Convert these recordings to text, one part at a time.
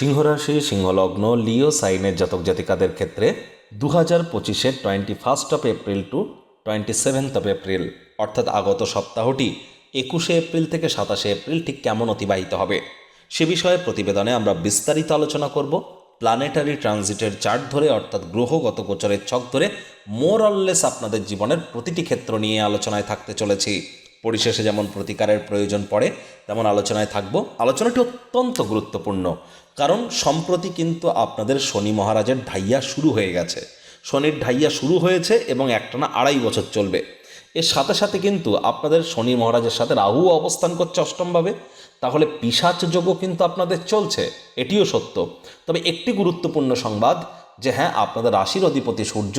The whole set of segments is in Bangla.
সিংহরাশি, সিংহলগ্ন, লিও সাইনের জাতক জাতিকাদের ক্ষেত্রে দু হাজার পঁচিশের twenty first of April to twenty seventh of April অর্থাৎ আগত সপ্তাহটি একুশে এপ্রিল থেকে সাতাশে এপ্রিল ঠিক কেমন অতিবাহিত হবে? সে বিষয়ে প্রতিবেদনে আমরা বিস্তারিত আলোচনা করব। প্ল্যানেটারি ট্রানজিটের চার্ট ধরে, অর্থাৎ গ্রহগত গোচরের ছক ধরে মোর অললেস আপনাদের জীবনের প্রতিটি ক্ষেত্র নিয়ে আলোচনায় থাকতে চলেছি। পরিশেষে যেমন প্রতিকারের প্রয়োজন পড়ে, তেমন আলোচনায় থাকব। আলোচনাটি অত্যন্ত গুরুত্বপূর্ণ, কারণ সম্প্রতি কিন্তু আপনাদের শনি মহারাজের ঢাইয়া শুরু হয়ে গেছে। শনির ঢাইয়া শুরু হয়েছে এবং একটানা আড়াই বছর চলবে। এর সাথে সাথে কিন্তু আপনাদের শনি মহারাজের সাথে রাহু অবস্থান করছে অষ্টমভাবে, তাহলে পিসাচ যোগও কিন্তু আপনাদের চলছে, এটিও সত্য। তবে একটি গুরুত্বপূর্ণ সংবাদ, যে হ্যাঁ আপনাদের রাশির অধিপতি সূর্য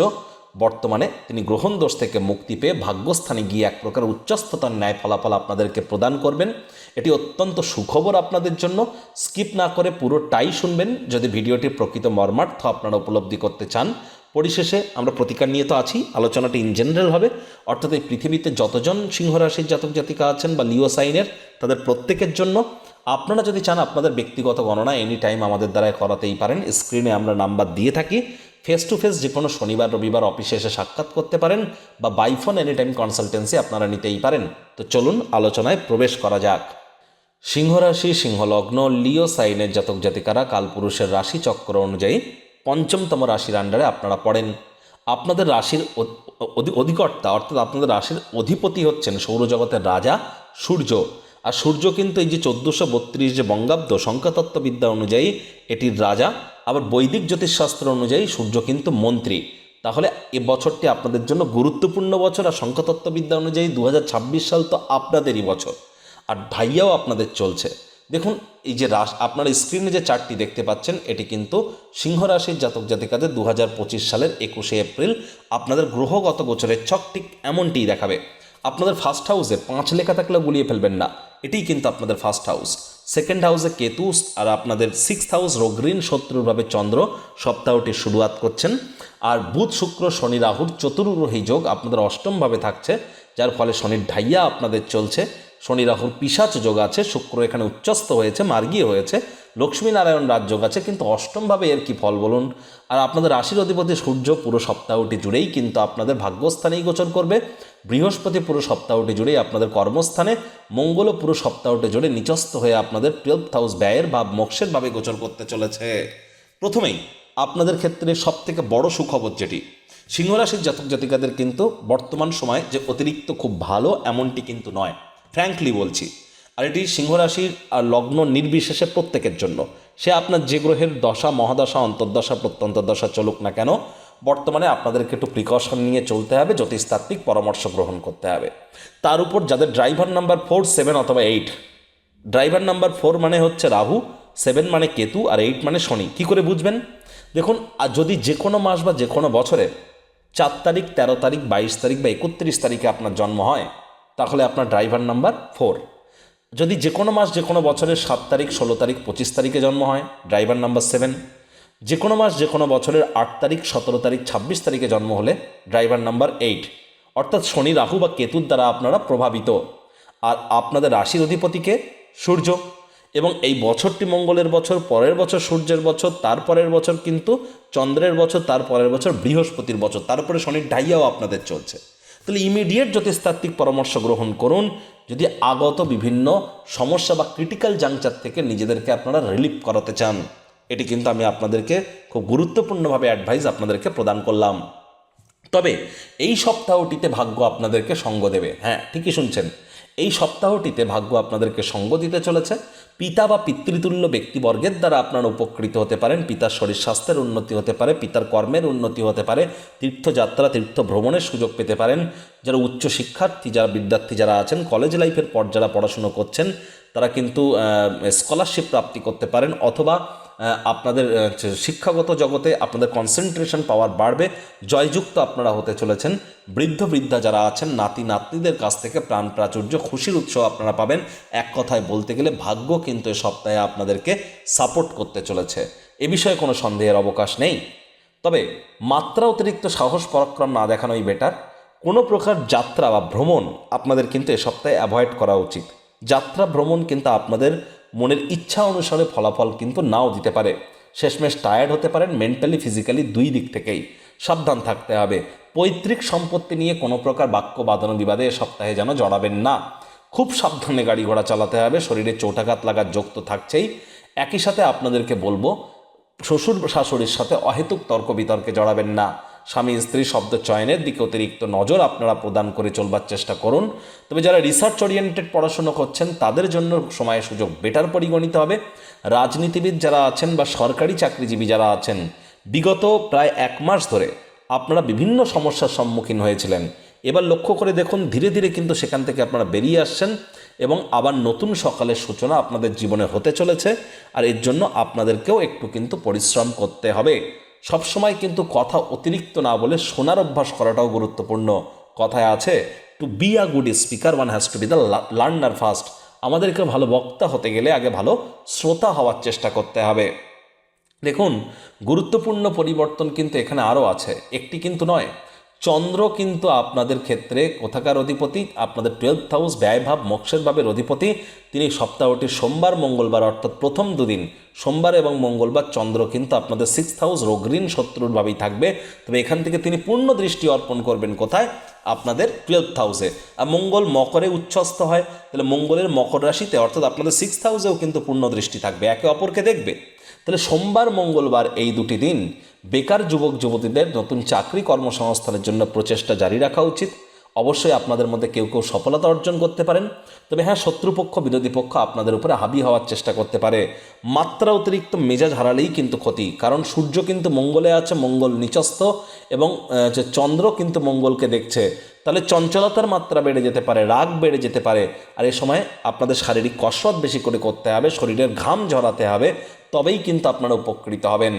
বর্তমানে তিনি গ্রহণ দোষ থেকে মুক্তি পেয়ে ভাগ্যস্থানে গিয়ে এক প্রকার উচ্চস্থতার ন্যায় ফলাফল আপনাদেরকে প্রদান করবেন। এটি অত্যন্ত সুখবর আপনাদের জন্য। স্কিপ না করে পুরোটাই শুনবেন। যদি ভিডিওটির প্রকৃত মর্মার্থ আপনারা উপলব্ধি করতে চান, পরিশেষে আমরা প্রতিকার নিয়ে তো আছি। আলোচনাটি ইন জেনারেল হবে। অর্থাৎ এই পৃথিবীতে যতজন সিংহরাশির জাতক জাতিকা আছেন বা লিও সাইনের, তাদের প্রত্যেকের জন্য আপনারা যদি চান আপনাদের ব্যক্তিগত গণনা এনি টাইম আমাদের দ্বারাই করাতেই পারেন। স্ক্রিনে আমরা নাম্বার দিয়ে থাকি। ফেস টু ফেস যে কোনো শনিবার, রবিবার অফিসে এসে সাক্ষাৎ করতে পারেন বা বাইফোন এনি টাইম কনসালটেন্সি আপনারা নিতেই পারেন। তো চলুন আলোচনায় প্রবেশ করা যাক। সিংহরাশি সিংহলগ্ন, লিও সাইনের জাতক জাতিকারা কালপুরুষের রাশি চক্র অনুযায়ী পঞ্চমতম রাশির আন্ডারে আপনারা পড়েন। আপনাদের রাশির অধি- অধি- অধিকর্তা অর্থাৎ আপনাদের রাশির অধিপতি হচ্ছেন সৌরজগতের রাজা সূর্য। আর সূর্য কিন্তু এই যে চোদ্দোশো বত্রিশ যে বঙ্গাব্দ সংখ্যাতত্ত্ববিদ্যা অনুযায়ী এটির রাজা, আবার বৈদিক জ্যোতিষশাস্ত্র অনুযায়ী সূর্য কিন্তু মন্ত্রী। তাহলে এ বছরটি আপনাদের জন্য গুরুত্বপূর্ণ বছর আর সংখ্যাতত্ত্ববিদ্যা অনুযায়ী দু হাজার ছাব্বিশ সাল তো আপনাদেরই বছর। আর ভাইয়াও আপনাদের চলছে। দেখুন, এই যে রাশ আপনার স্ক্রিনে যে চার্টটি দেখতে পাচ্ছেন, এটি কিন্তু সিংহ রাশির জাতক জাতিকাদের দু হাজার পঁচিশ সালের একুশে এপ্রিল। আপনাদের গ্রহগত গোচরের ছক ঠিক এমনটিই দেখাবে। আপনাদের ফার্স্ট হাউসে পাঁচ লেখা থাকলে গুলিয়ে ফেলবেন না। এটিই কিন্তু আপনাদের ফার্স্ট হাউস সেকেন্ড হাউসে কেতু আর আপনাদের সিক্স হাউস রোগ্রীন শত্রুভাবে চন্দ্র। সপ্তাহটি শুরুয়াত করছেন। আর বুধ, শুক্র, শনি, রাহুর চতুর্গ্রহী যোগ আপনাদের অষ্টমভাবে থাকছে, যার ফলে শনির ঢাইয়া আপনাদের চলছে। শনি, রাহুর পিসাচ যোগ আছে, শুক্র এখানে উচ্চস্ত হয়েছে, মার্গীয় হয়েছে। লক্ষ্মীনারায়ণ রাজযোগ আছে, কিন্তু অষ্টমভাবে এর কি ফল বলুন? আর আপনাদের রাশির অধিপতি সূর্য পুরো সপ্তাহটি জুড়েই কিন্তু আপনাদের ভাগ্যস্থানেই গোচর করবে। বৃহস্পতি পুরো সপ্তাহটি জুড়ে আপনাদের কর্মস্থানে মঙ্গলও পুরো সপ্তাহটি জুড়ে নিচস্থ হয়ে আপনাদের টুয়েলভ হাউস ব্যয়ের বা মোক্ষের ভাবে গোচর করতে চলেছে। প্রথমেই আপনাদের ক্ষেত্রে সব থেকে বড় সুখবর যেটি, সিংহরাশির জাতক জাতিকাদের কিন্তু বর্তমান সময় যে অতিরিক্ত খুব ভালো এমনটি কিন্তু নয়। ফ্র্যাঙ্কলি বলছি, আর এটি সিংহরাশির আর লগ্ন নির্বিশেষে প্রত্যেকের জন্য। সে আপনার যে গ্রহের দশা, মহাদশা, অন্তর্দশা, প্রত্যন্তদশা চলুক না কেন বর্তমানে আপনাদেরকে একটু প্রিকশন নিয়ে চলতে হবে, জ্যোতিষতাত্ত্বিক পরামর্শ গ্রহণ করতে হবে। তার উপর যাদের ড্রাইভার নাম্বার ফোর সেভেন অথবা এইট ড্রাইভার নাম্বার ফোর মানে হচ্ছে রাহু সেভেন মানে কেতু আর এইট মানে শনি। কি করে বুঝবেন? দেখুন আর যদি যে কোনো মাস বা যে কোনো বছরে চার তারিখ, তেরো তারিখ, বাইশ তারিখ বা একত্রিশ তারিখে আপনার জন্ম হয়, তাহলে আপনার ড্রাইভার নাম্বার ফোর যদি যে কোনো মাস, যে কোনো বছরের সাত তারিখ, ষোলো তারিখ, পঁচিশ তারিখে জন্ম হয় ড্রাইভার নাম্বার সেভেন যে কোনো মাস যে কোনো বছরের আট তারিখ, সতেরো তারিখ, ছাব্বিশ তারিখে জন্ম হলে ড্রাইভার নাম্বার এইট অর্থাৎ শনি, রাহু বা কেতুর দ্বারা আপনারা প্রভাবিত। আর আপনাদের রাশির অধিপতিকে সূর্য। এবং এই বছরটি মঙ্গলের বছর, পরের বছর সূর্যের বছর, তারপরের বছর কিন্তু চন্দ্রের বছর তার পরের বছর বৃহস্পতির বছর। তারপরে শনির ঢাইয়াও আপনাদের চলছে। তাহলে ইমিডিয়েট জ্যোতিষতাত্ত্বিক পরামর্শ গ্রহণ করুন। যদি আগত বিভিন্ন সমস্যা বা ক্রিটিক্যাল জাংচার থেকে নিজেদেরকে আপনারা রিলিফ করাতে চান। এটি কিন্তু আমি আপনাদেরকে খুব গুরুত্বপূর্ণভাবে অ্যাডভাইস আপনাদেরকে প্রদান করলাম। তবে এই সপ্তাহটিতে ভাগ্য আপনাদেরকে সঙ্গ দেবে। হ্যাঁ ঠিকই শুনছেন। এই সপ্তাহটিতে ভাগ্য আপনাদেরকে সঙ্গ দিতে চলেছে। পিতা বা পিতৃতুল্য ব্যক্তিবর্গের দ্বারা আপনারা উপকৃত হতে পারেন। পিতার শরীর স্বাস্থ্যের উন্নতি হতে পারে, পিতার কর্মের উন্নতি হতে পারে, তীর্থযাত্রা তীর্থ ভ্রমণের সুযোগ পেতে পারেন। যারা উচ্চ শিক্ষার্থী, যারা বিদ্যার্থী যারা আছেন কলেজ লাইফের পর যারা পড়াশুনো করছেন, তারা কিন্তু স্কলারশিপ প্রাপ্তি করতে পারেন অথবা আপনাদের শিক্ষাগত জগতে আপনাদের কনসেন্ট্রেশন পাওয়ার বাড়বে। জয়যুক্ত আপনারা হতে চলেছেন। বৃদ্ধ বৃদ্ধা যারা আছেন, নাতি নাতনিদের কাছ থেকে প্রাণ প্রাচুর্য, খুশির উৎসব আপনারা পাবেন। এক কথায় বলতে গেলে ভাগ্য কিন্তু এ সপ্তাহে আপনাদেরকে সাপোর্ট করতে চলেছে। এ বিষয়ে কোনো সন্দেহের অবকাশ নেই। তবে মাত্রা অতিরিক্ত সাহস পরাক্রম না দেখানোই বেটার কোনো প্রকার যাত্রা বা ভ্রমণ আপনাদের কিন্তু এ সপ্তাহে অ্যাভয়েড করা উচিত। যাত্রা, ভ্রমণ কিন্তু আপনাদের মনের ইচ্ছা অনুসারে ফলাফল কিন্তু নাও দিতে পারে। শেষমেশ টায়ার্ড হতে পারেন মেন্টালি ফিজিক্যালি দুই দিক থেকেই। সাবধান থাকতে হবে। পৈতৃক সম্পত্তি নিয়ে কোনো প্রকার বাক্য, বাদন, বিবাদে এ সপ্তাহে যেন জড়াবেন না। খুব সাবধানে গাড়ি ঘোড়া চালাতে হবে, শরীরে চোটাঘাত লাগার যোগ তো থাকছেই। একই সাথে আপনাদেরকে বলব, শ্বশুর শাশুড়ির সাথে অহেতুক তর্ক বিতর্কে জড়াবেন না। স্বামী স্ত্রী শব্দ চয়নের দিকে অতিরিক্ত নজর আপনারা প্রদান করে চলবার চেষ্টা করুন। তবে যারা রিসার্চ ওরিয়েন্টেড পড়াশুনো করছেন, তাদের জন্য সময় সুযোগ বেটার পরিগণিত হবে। রাজনীতিবিদ যারা আছেন বা সরকারি চাকরিজীবী যারা আছেন, বিগত প্রায় এক মাস ধরে আপনারা বিভিন্ন সমস্যার সম্মুখীন হয়েছিলেন। এবার লক্ষ্য করে দেখুন, ধীরে ধীরে কিন্তু সেখান থেকে আপনারা বেরিয়ে আসছেন এবং আবার নতুন সকালের সূচনা আপনাদের জীবনে হতে চলেছে। আর এর জন্য আপনাদেরকেও একটু কিন্তু পরিশ্রম করতে হবে। সবসময় কিন্তু কথা অতিরিক্ত না বলে শোনার অভ্যাস করাটাও গুরুত্বপূর্ণ। কথায় আছে to be a good speaker one has to be the learner first আমাদেরকে ভালো বক্তা হতে গেলে আগে ভালো শ্রোতা হওয়ার চেষ্টা করতে হবে। দেখুন, গুরুত্বপূর্ণ পরিবর্তন কিন্তু এখানে আরও আছে। একটি কিন্তু নয় চন্দ্র কিন্তু আপনাদের ক্ষেত্রে কোথাকার অধিপতি? আপনাদের টুয়েলথ হাউস ব্যয়ভাব মোক্ষের ভাবের অধিপতি। তিনি সপ্তাহটি সোমবার, মঙ্গলবার, অর্থাৎ প্রথম দুদিন, সোমবার এবং মঙ্গলবার চন্দ্র কিন্তু আপনাদের সিক্স হাউস রোগ্রীণ শত্রুর ভাবেই থাকবে। তবে এখান থেকে তিনি পূর্ণ দৃষ্টি অর্পণ করবেন কোথায়? আপনাদের টুয়েলভ হাউসে আর মঙ্গল মকরে উচ্ছ্বস্ত হয়, তাহলে মঙ্গলের মকর রাশিতে অর্থাৎ আপনাদের সিক্স হাউসেও কিন্তু পূর্ণ দৃষ্টি থাকবে, একে অপরকে দেখবে। তাহলে সোমবার, মঙ্গলবার এই দুটি দিন বেকার যুবক যুবতীদের নতুন চাকরি কর্মসংস্থানের জন্য প্রচেষ্টা জারি রাখা উচিত। অবশ্যই আপনাদের মধ্যে কেউ কেউ সফলতা অর্জন করতে পারেন। তবে হ্যাঁ শত্রুপক্ষ, বিরোধী পক্ষ আপনাদের উপরে হাবি হওয়ার চেষ্টা করতে পারে। মাত্রা অতিরিক্ত মেজাজ হারালেই কিন্তু ক্ষতি, কারণ সূর্য কিন্তু মঙ্গলে আছে, মঙ্গল নিচস্থ এবং যে চন্দ্র কিন্তু মঙ্গলকে দেখছে। তাহলে চঞ্চলতার মাত্রা বেড়ে যেতে পারে, রাগ বেড়ে যেতে পারে। আর এ সময় আপনাদের শারীরিক কসরত বেশি করে করতে হবে, শরীরের ঘাম ঝরাতে হবে, তবেই কিন্তু আপনারা উপকৃত হবেন।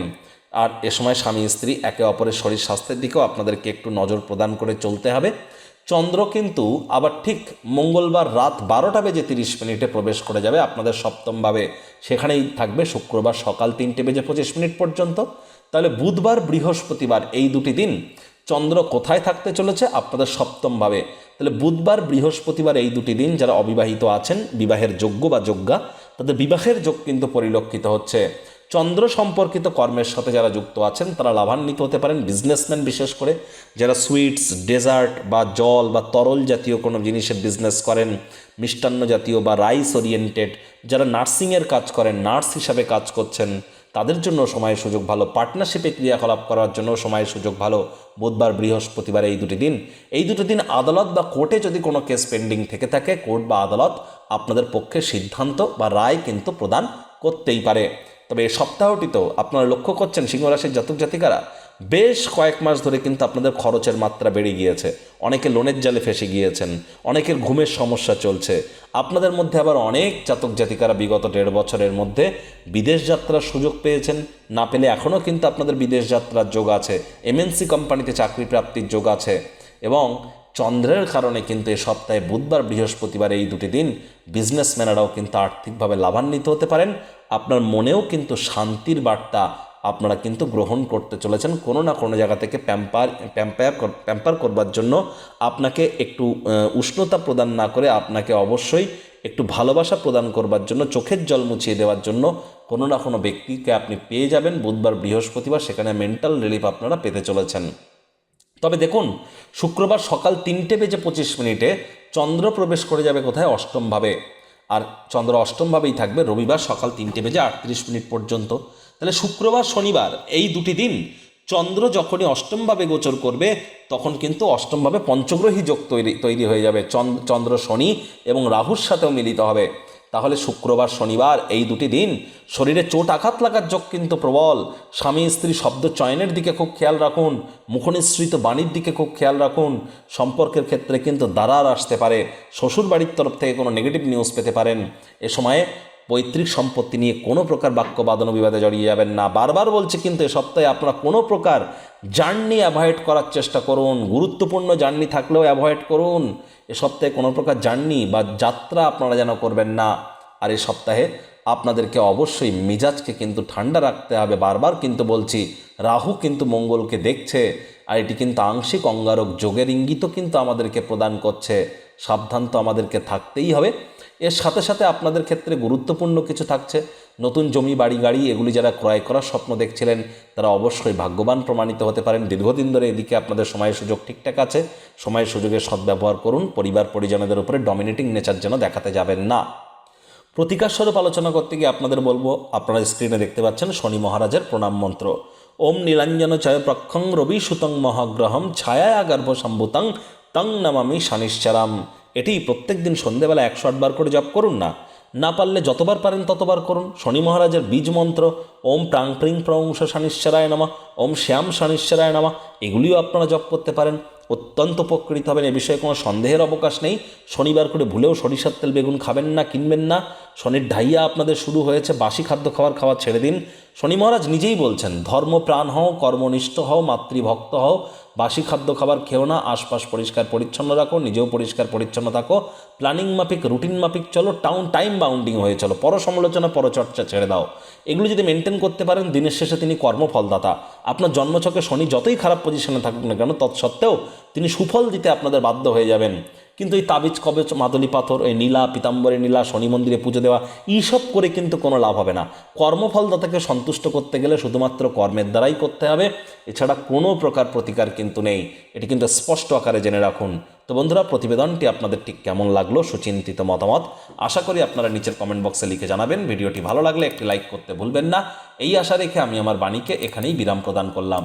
আর এ সময় স্বামী, স্ত্রী একে অপরের শরীর স্বাস্থ্যের দিকেও আপনাদেরকে একটু নজর প্রদান করে চলতে হবে। চন্দ্র কিন্তু আবার ঠিক মঙ্গলবার রাত বারোটা বেজে তিরিশ মিনিটে প্রবেশ করে যাবে আপনাদের সপ্তমভাবে সেখানেই থাকবে শুক্রবার সকাল তিনটে বেজে পঁচিশ মিনিট পর্যন্ত। তাহলে বুধবার, বৃহস্পতিবার এই দুটি দিন চন্দ্র কোথায় থাকতে চলেছে আপনাদের সপ্তমভাবে তাহলে বুধবার, বৃহস্পতিবার এই দুটি দিন যারা অবিবাহিত আছেন, বিবাহের যোগ্য বা যোগ্যা, তাদের বিবাহের যোগ কিন্তু পরিলক্ষিত হচ্ছে। চন্দ্র সম্পর্কিত কর্মের সাথে যারা যুক্ত আছেন, তারা লাভান্বিত হতে পারেন। বিজনেসম্যান বিশেষ করে যারা সুইটস ডেজার্ট বা জল বা তরল জাতীয় কোনো জিনিসের বিজনেস করেন, মিষ্টান্ন জাতীয় বা রাইস ওরিয়েন্টেড যারা নার্সিংয়ের কাজ করেন নার্স হিসাবে কাজ করছেন, তাদের জন্য সময় সুযোগ ভালো। পার্টনারশিপে ক্রিয়াকলাপ করার জন্য সময় সুযোগ ভালো। বুধবার, বৃহস্পতিবার এই দুটি দিন। এই দুটো দিন আদালত বা কোর্টে যদি কোনো কেস পেন্ডিং থেকে থাকে, কোর্ট বা আদালত আপনাদের পক্ষে সিদ্ধান্ত বা রায় কিন্তু প্রদান করতেই পারে। তবে এই সপ্তাহটি তো আপনারা লক্ষ্য করছেন সিংহরাশির জাতক জাতিকারা, বেশ কয়েক মাস ধরে কিন্তু আপনাদের খরচের মাত্রা বেড়ে গিয়েছে। অনেকে লোনের জালে ফেসে গিয়েছেন, অনেকের ঘুমের সমস্যা চলছে। আপনাদের মধ্যে আবার অনেক জাতক জাতিকারা বিগত দেড় বছরের মধ্যে বিদেশ যাত্রার সুযোগ পেয়েছেন। না পেলে এখনও কিন্তু আপনাদের বিদেশ যাত্রার যোগ আছে। এমএনসি কোম্পানিতে চাকরি প্রাপ্তির যোগ আছে। এবং চন্দ্রের কারণে কিন্তু এ সপ্তাহে বুধবার, বৃহস্পতিবার এই দুটি দিন বিজনেসম্যানেরাও কিন্তু আর্থিকভাবে লাভান্বিত হতে পারেন। আপনার মনেও কিন্তু শান্তির বার্তা আপনারা কিন্তু গ্রহণ করতে চলেছেন কোনো না কোনো জায়গা থেকে প্যাম্পার প্যাম্পায়ার কর- প্যাম্পার করবার জন্য। আপনাকে একটু উষ্ণতা প্রদান না করে আপনাকে অবশ্যই একটু ভালোবাসা প্রদান করবার জন্য, চোখের জল মুছিয়ে দেওয়ার জন্য কোনো না কোনো ব্যক্তিকে আপনি পেয়ে যাবেন। বুধবার, বৃহস্পতিবার সেখানে মেন্টাল রিলিফ আপনারা পেতে চলেছেন। তবে দেখুন, শুক্রবার সকাল তিনটে বেজে পঁচিশ মিনিটে চন্দ্র প্রবেশ করে যাবে কোথায়? অষ্টমভাবে। আর চন্দ্র অষ্টমভাবেই থাকবে রবিবার সকাল তিনটে বেজে আটত্রিশ মিনিট পর্যন্ত। তাহলে শুক্রবার, শনিবার এই দুটি দিন চন্দ্র যখনই অষ্টমভাবে গোচর করবে, তখন কিন্তু অষ্টমভাবে পঞ্চগ্রহী যোগ তৈরি তৈরি হয়ে যাবে। চন্দ্র শনি এবং রাহুর সাথেও মিলিত হবে। তাহলে শুক্রবার, শনিবার এই দুটি দিন শরীরে চোট আঘাত লাগার যোগ কিন্তু প্রবল। স্বামী, স্ত্রী শব্দ চয়নের দিকে খুব খেয়াল রাখুন, মুখনিসৃত বাণীর দিকে খুব খেয়াল রাখুন। সম্পর্কের ক্ষেত্রে কিন্তু দারার আসতে পারে শ্বশুর বাড়ির তরফ থেকে কোনো নেগেটিভ নিউজ পেতে পারেন। এ সময়ে পৈতৃক সম্পত্তি নিয়ে কোনো প্রকার বাক্য বিবাদে জড়িয়ে যাবেন না। বারবার বলছে কিন্তু এ সপ্তাহে আপনারা কোনো প্রকার জার্নি অ্যাভয়েড করার চেষ্টা করুন, গুরুত্বপূর্ণ জার্নি থাকলেও অ্যাভয়েড করুন। এ সপ্তাহে কোনো প্রকার জার্নি বা যাত্রা আপনারা যেন করবেন না, আর এ সপ্তাহে আপনাদেরকে অবশ্যই মিজাজকে কিন্তু ঠান্ডা রাখতে হবে। বারবার কিন্তু বলছি, রাহু কিন্তু মঙ্গলকে দেখছে, আর এটি কিন্তু আংশিক অঙ্গারক যোগের ইঙ্গিতও কিন্তু আমাদেরকে প্রদান করছে। সাবধান তো আমাদেরকে থাকতেই হবে। এর সাথে সাথে আপনাদের ক্ষেত্রে গুরুত্বপূর্ণ কিছু থাকছে। নতুন জমি, বাড়ি, গাড়ি, এগুলি যারা ক্রয় করার স্বপ্ন দেখছিলেন, তারা অবশ্যই ভাগ্যবান প্রমাণিত হতে পারেন। দীর্ঘদিন ধরে এদিকে আপনাদের সময়ের সুযোগ ঠিকঠাক আছে। সময়ের সুযোগের সদ্ব্যবহার করুন। পরিবার, পরিজনদের উপরে ডমিনেটিং নেচার যেন দেখাতে যাবেন না। প্রতিকার স্বরূপ আলোচনা করতে গিয়ে আপনাদের বলব, আপনারা স্ক্রিনে দেখতে পাচ্ছেন শনি মহারাজের প্রণাম মন্ত্র। ওম নীলাঞ্জন চয় প্রক্ষং রবি সুতং মহাগ্রহম ছায়া গর্ভ সম্ভুতং তং নামামি শনিশ্চারাম এটি প্রত্যেক দিন সন্ধেবেলা একশো আটবার করে জপ করুন না। না পারলে যতবার পারেন ততবার করুন। শনি মহারাজের বীজ মন্ত্র, ওম প্রাং প্রিং প্রংশ শনিশ্বরায় নামা, ওম শ্যাম শনিশ্বরায় নামা, এগুলিও আপনারা জপ করতে পারেন। অত্যন্ত উপকৃত হবেন, এ বিষয়ে কোনো সন্দেহের অবকাশ নেই। শনিবার করে ভুলেও সরিষার তেল বেগুন খাবেন না, কিনবেন না। শনির ঢাইয়া আপনাদের শুরু হয়েছে, বাসি খাদ্য খাবার খাওয়া ছেড়ে দিন। শনি মহারাজ নিজেই বলছেন ধর্মপ্রাণ হও, কর্মনিষ্ঠ হও, মাতৃভক্ত হও, বাসি খাদ্য খাবার খেও না, আশপাশ পরিষ্কার পরিচ্ছন্ন রাখো, নিজেও পরিষ্কার পরিচ্ছন্ন থাকো, প্ল্যানিং মাফিক, রুটিন মাফিক, চলো টাউন টাইম বাউন্ডিং হয়ে চলো পর সমালোচনা পরচর্চা ছেড়ে দাও। এগুলো যদি মেনটেন করতে পারেন, দিনের শেষে তিনি কর্মফলদাতা। আপনার জন্মছকে শনি যতই খারাপ পজিশনে থাকুক না কেন, তৎসত্ত্বেও তিনি সুফল দিতে আপনাদের বাধ্য হয়ে যাবেন। কিন্তু এই তাবিজ, কবেচ, মাদলি পাথর, এই নীলা পিতাম্বরী নীলা, শনি মন্দিরে পুজো দেওয়া, এইসব করে কিন্তু কোনো লাভ হবে না। কর্মফলদাতাকে সন্তুষ্ট করতে গেলে শুধুমাত্র কর্মের দ্বারাই করতে হবে। এছাড়া কোনো প্রকার প্রতিকার কিন্তু নেই। এটি কিন্তু স্পষ্ট আকারে জেনে রাখুন। তো বন্ধুরা, প্রতিবেদনটি আপনাদের ঠিক কেমন লাগল সুচিন্তিত মতামত, আশা করি আপনারা নিচের কমেন্ট বক্সে লিখে জানাবেন। ভিডিওটি ভালো লাগলে একটি লাইক করতে ভুলবেন না। এই আশা রেখে আমি আমার বাণীকে এখানেই বিরাম প্রদান করলাম।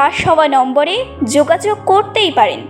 ফ্লাশ হওয়া নম্বরে যোগাযোগ করতেই পারেন।